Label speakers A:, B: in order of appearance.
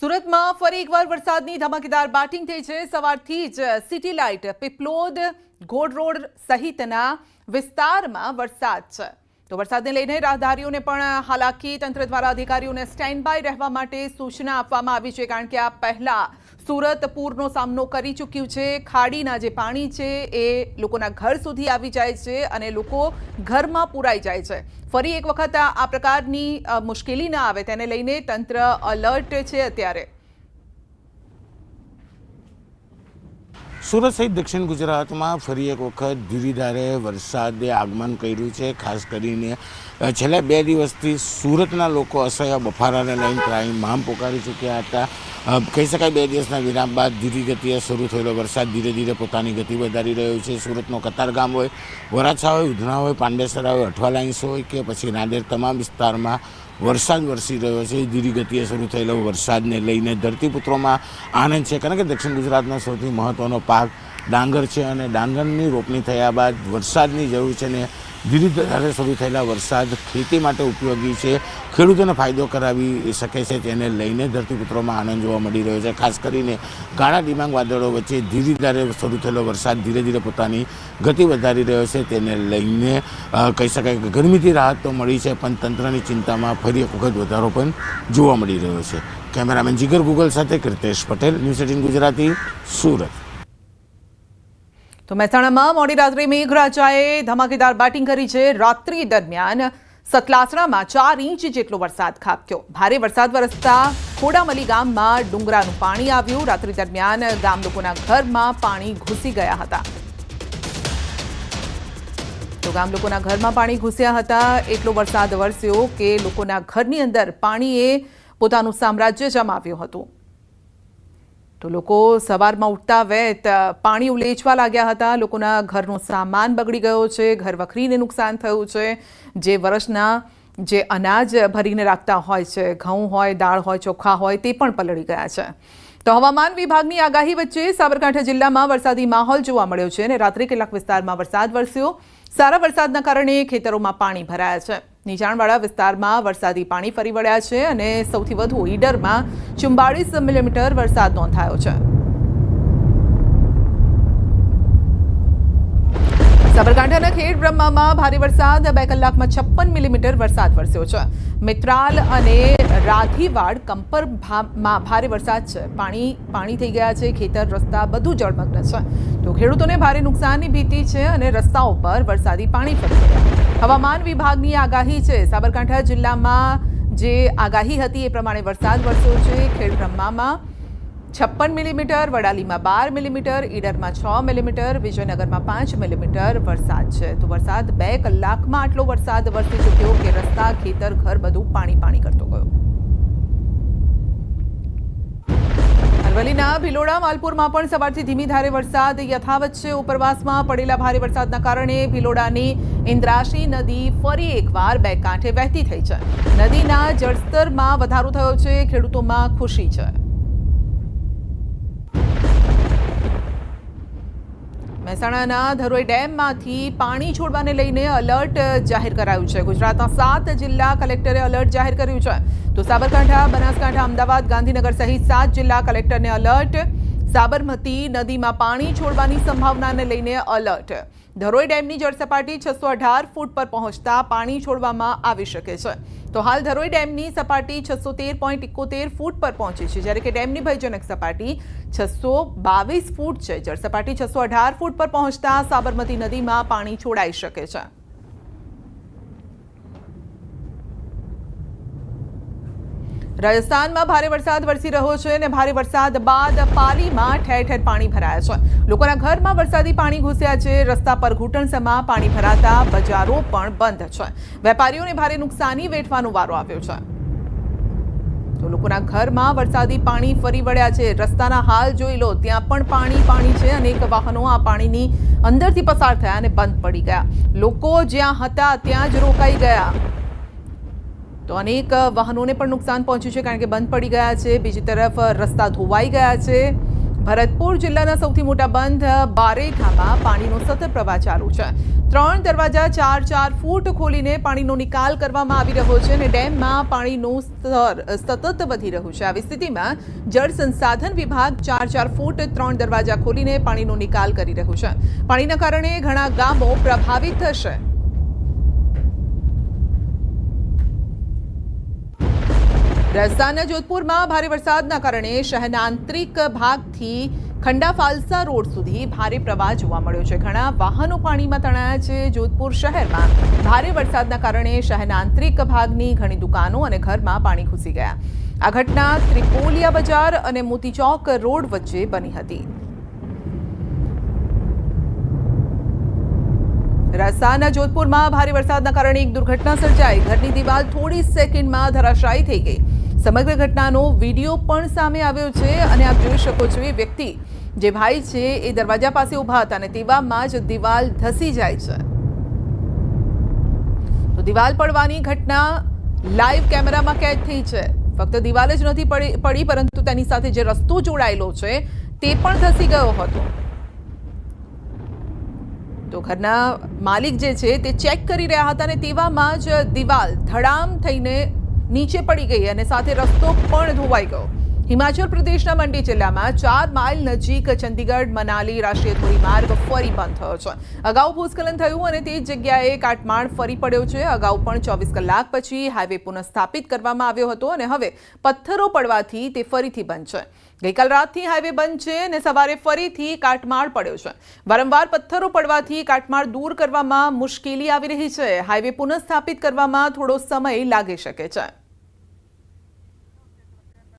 A: સુરતમાં ફરી એકવાર વરસાદની ધમાકેદાર બાટિંગ થઈ છે. સવારથી જ city light Piplod, Ghod road સહિતના વિસ્તારમાં વરસાદ છે. તો વરસાદને લઈને રાહદારીઓને પણ હાલાકી તંત્ર દ્વારા અધિકારીઓને સ્ટેન્ડ બાય રહેવા માટે સૂચના આપવામાં આવી છે, કારણ કે આ પહેલા સુરત પૂરનો સામનો કરી ચૂક્યું છે. ખાડીના જે પાણી છે એ લોકોના ઘર સુધી આવી જાય છે અને લોકો ઘરમાં પુરાઈ જાય છે. ફરી એક વખત આ પ્રકારની મુશ્કેલી ના આવે તેને લઈને તંત્ર અલર્ટ છે અત્યારે.
B: સુરત સહિત દક્ષિણ ગુજરાતમાં ફરી એક વખત ધીરીધારે વરસાદે આગમન કર્યું છે. ખાસ કરીને છેલ્લા બે દિવસથી સુરતના લોકો અસહ્ય બફારાને લઈને ત્રાહીમામ પોકારી ચૂક્યા હતા. કહી શકાય બે દિવસના વિરામ બાદ ધીરી ગતિએ શરૂ થયેલો વરસાદ ધીરે ધીરે પોતાની ગતિ વધારી રહ્યો છે. સુરતનો કતારગામ હોય, વરાછા હોય, ઉધના હોય, પાંડેસરા હોય અઠવા લાઇન્સ હોય કે પછી નાંદેડ, તમામ વિસ્તારમાં વરસાદ વરસી રહ્યો છે. ધીરી ગતિએ શરૂ થયેલો વરસાદને લઈને ધરતીપુત્રોમાં આનંદ છે. કારણ કે દક્ષિણ ગુજરાતનો સૌથી મહત્ત્વનો પાક ડાંગર છે અને ડાંગરની રોપણી થયા બાદ વરસાદની જરૂર છે ને ધીરે ધારે શરૂ થયેલા વરસાદ ખેતી માટે ઉપયોગી છે. ખેડૂતોને ફાયદો કરાવી શકે છે તેને લઈને ધરતીપુત્રોમાં આનંદ જોવા મળી રહ્યો છે. ખાસ કરીને ગાળા ડિમાંગ વાદળો વચ્ચે ધીરે ધારે શરૂ થયેલો વરસાદ ધીરે ધીરે પોતાની ગતિ વધારી રહ્યો છે. તેને લઈને કહી શકાય કે ગરમીથી રાહત તો મળી છે, પણ તંત્રની ચિંતામાં ફરી એક વખત વધારો પણ જોવા મળી રહ્યો છે. કેમેરામેન જીગર ગૂગલ સાથે કૃતેશ પટેલ, ન્યૂઝ એટીન ગુજરાતી, સુરત.
A: તો મહેસાણામાં મોડી રાત્રે મેઘરાજાએ ધમાકેદાર બેટિંગ કરી છે. રાત્રિ દરમિયાન સતલાસણામાં ચાર ઇંચ જેટલો વરસાદ ખાબક્યો. ભારે વરસાદ વરસતા ખોડામલી ગામમાં ડુંગરાનું પાણી આવ્યું. રાત્રિ દરમિયાન ગામ લોકોના ઘરમાં પાણી ઘૂસી ગયા હતા. તો ગામ લોકોના ઘરમાં પાણી ઘૂસ્યા હતા. એટલો વરસાદ વરસ્યો કે લોકોના ઘરની અંદર પાણીએ પોતાનું સામ્રાજ્ય જમાવ્યું હતું. તો લોકો સવારમાં ઉઠતા વેત પાણી ઉલેચવા લાગ્યા હતા. લોકોના ઘરનો સામાન બગડી ગયો છે, ઘર વખરીને નુકસાન થયું છે. જે વર્ષના જે અનાજ ભરીને રાખતા હોય છે, ઘઉં હોય, દાળ હોય, ચોખા હોય, તે પણ પલળી ગયા છે. તો હવામાન વિભાગની આગાહી વચ્ચે સાબરકાંઠા જિલ્લામાં વરસાદી માહોલ જોવા મળ્યો છે અને રાત્રે કેટલાક વિસ્તારમાં વરસાદ વરસ્યો. સારા વરસાદના કારણે ખેતરોમાં પાણી ભરાયા છે. નીચાણવાળા વિસ્તારમાં વરસાદી પાણી ફરી વળ્યા છે અને સૌથી વધુ ઈડરમાં ચુમ્બાળીસ મિલીમીટર વરસાદ નોંધાયો છે. સાબરકાંઠાના ખેડ બ્રહ્મામાં ભારે વરસાદ, બે કલાકમાં છપ્પન મિલીમીટર વરસાદ વરસ્યો છે. મિત્રાલ અને રાધીવાડ કંપર ભામાં ભારે વરસાદ છે. પાણી પાણી થઈ ગયા છે, ખેતર, રસ્તા બધું જળમગ્ન છે. તો ખેડૂતોને ભારે નુકસાનની ભીતિ છે અને રસ્તાઓ પર વરસાદી પાણી ફરી વળ્યા હવામાન વિભાગની આગાહી છે. સાબરકાંઠા જિલ્લામાં જે આગાહી હતી એ પ્રમાણે વરસાદ વરસ્યો છે. ખેડ બ્રહ્મામાં છપ્પન મિલીમીટર, વડાલીમાં બાર મિલીમીટર, ઈડરમાં છ મિલીમીટર, વિજયનગરમાં પાંચ મિલીમીટર વરસાદ છે. તો વરસાદ બે કલાકમાં આટલો વરસાદ વરસી ચૂક્યો કે રસ્તા, ખેતર, ઘર બધું પાણી પાણી કરતો ગયો. અરવલ્લીના ભિલોડા માલપુરમાં પણ સવારથી ધીમી ધારે વરસાદ, યથાવત છે ઉપરવાસમાં પડેલા ભારે વરસાદના કારણે ભિલોડાની ઇન્દ્રાશી નદી ફરી એકવાર બે કાંઠે વહેતી થઈ છે. નદીના જળસ્તરમાં વધારો થયો છે, ખેડૂતોમાં ખુશી છે. મહેસાણાના ધરોઈ ડેમમાંથી પાણી છોડવાને લઈને અલર્ટ જાહેર કરાયું છે. ગુજરાતના સાત જિલ્લા કલેક્ટરે અલર્ટ જાહેર કર્યું છે. તો સાબરકાંઠા, બનાસકાંઠા, અમદાવાદ, ગાંધીનગર સહિત સાત જિલ્લા કલેક્ટરને અલર્ટ. સાબરમતી નદીમાં પાણી છોડવાની સંભાવનાને લઈને અલર્ટ. ધરોઈ ડેમની જળસપાટી છસો અઢાર ફૂટ પર પહોંચતા પાણી છોડવામાં આવી શકે છે. તો હાલ ધરોઈ ડેમની સપાટી છસો તેર પોઈન્ટ ઇકોતેર ફૂટ પર પહોંચી છે, જ્યારે કે ડેમની ભયજનક સપાટી છસો બાવીસ ફૂટ છે. જળસપાટી છસો અઢાર ફૂટ પર પહોંચતા સાબરમતી નદીમાં પાણી છોડાઈ શકે છે. રાજસ્થાનમાં ભારે વરસાદ વરસી રહ્યો છે અને ભારે વરસાદ બાદ પાલીમાં ઠેર ઠેર પાણી ભરાયા છે. લોકોના ઘરમાં વરસાદી પાણી ઘૂસ્યા છે. રસ્તા પર ઘૂંટણસમાં પાણી ભરાતા બજારો પણ બંધ છે. વેપારીઓને ભારે નુકસાની વેઠવાનો વારો આવ્યો છે. તો લોકોના ઘરમાં વરસાદી પાણી ફરી વળ્યા છે. રસ્તાના હાલ જોઈ લો, ત્યાં પણ પાણી પાણી છે. અનેક વાહનો આ પાણીની અંદરથી પસાર થયા અને બંધ પડી ગયા. લોકો જ્યાં હતા, ત્યાં જ રોકાઈ ગયા. તો અનેક વાહનોને પણ નુકસાન પહોંચ્યું છે કારણ કે બંધ પડી ગયા છે. બીજી તરફ રસ્તા ધોવાઈ ગયા છે. ભરતપુર જિલ્લાના સૌથી મોટા બંધ બારેઠામાં પાણીનો સતત પ્રવાહ ચાલુ છે. ત્રણ દરવાજા ચાર ચાર ફૂટ ખોલીને પાણીનો નિકાલ કરવામાં આવી રહ્યો છે અને ડેમમાં પાણીનું સ્તર સતત વધી રહ્યું છે. આવી સ્થિતિમાં જળ સંસાધન વિભાગ ચાર ચાર ફૂટ ત્રણ દરવાજા ખોલીને પાણીનો નિકાલ કરી રહ્યું છે. પાણીના કારણે ઘણા ગામો પ્રભાવિત થશે. રાજસ્થાનના જોધપુરમાં ભારે વરસાદના કારણે શહેરના આંતરિક ભાગથી ખંડા ફાલસા રોડ સુધી ભારે પ્રવાહ જોવા મળ્યો છે. ઘણા વાહનો પાણીમાં તણાયા છે જોધપુર શહેરમાં. ભારે વરસાદના કારણે શહેરના આંતરિક ભાગની ઘણી દુકાનો અને ઘરમાં પાણી ઘૂસી ગયા. આ ઘટના ત્રિપોલિયા બજાર અને મોતીચોક રોડ વચ્ચે બની હતી. રાજસ્થાનના જોધપુરમાં ભારે વરસાદના કારણે એક દુર્ઘટના સર્જાઈ. ઘરની દિવાલ થોડી સેકન્ડમાં ધરાશાયી થઈ ગઈ. સમગ્ર ઘટનાનો વીડિયો પણ સામે આવ્યો છે અને આપ જોઈ શકો છો એ વ્યક્તિ જે ભાઈ છે એ દરવાજા પાસે ઊભા હતા અને તેવામાં જ દિવાલ ધસી જાય છે. તો દિવાલ પડવાની ઘટના લાઈવ કેમેરામાં કેદ થઈ છે. ફક્ત દિવાલ જ નથી પડી, પરંતુ તેની સાથે જે રસ્તો જોડાયેલો છે તે પણ ધસી ગયો હતો. તો ઘરના માલિક જે છે તે ચેક કરી રહ્યા હતા અને તેવામાં જ દિવાલ ધડામ થઈને નીચે પડી ગઈ અને સાથે રસ્તો પણ ધોવાઈ ગયો. હિમાચલ પ્રદેશના મંડી જિલ્લામાં ચાર માઇલ નજીક ચંદીગઢ, મનાલી, રાષ્ટ્રીય ધોરીમાર્ગ ફરી બંધ થયો છે. અગાઉ ભૂસ્ખલન થયું અને તે જ જગ્યાએ કાટમાળ ફરી પડ્યો છે. અગાઉ પણ ચોવીસ કલાક પછી હાઈવે પુનઃસ્થાપિત કરવામાં આવ્યો હતો અને હવે પથ્થરો પડવાથી તે ફરીથી બંધ છે. ગઈકાલ રાતથી હાઈવે બંધ છે અને સવારે ફરીથી કાટમાળ પડ્યો છે. વારંવાર પથ્થરો પડવાથી કાટમાળ દૂર કરવામાં મુશ્કેલી આવી રહી છે. હાઈવે પુનઃસ્થાપિત કરવામાં થોડો સમય લાગી શકે છે.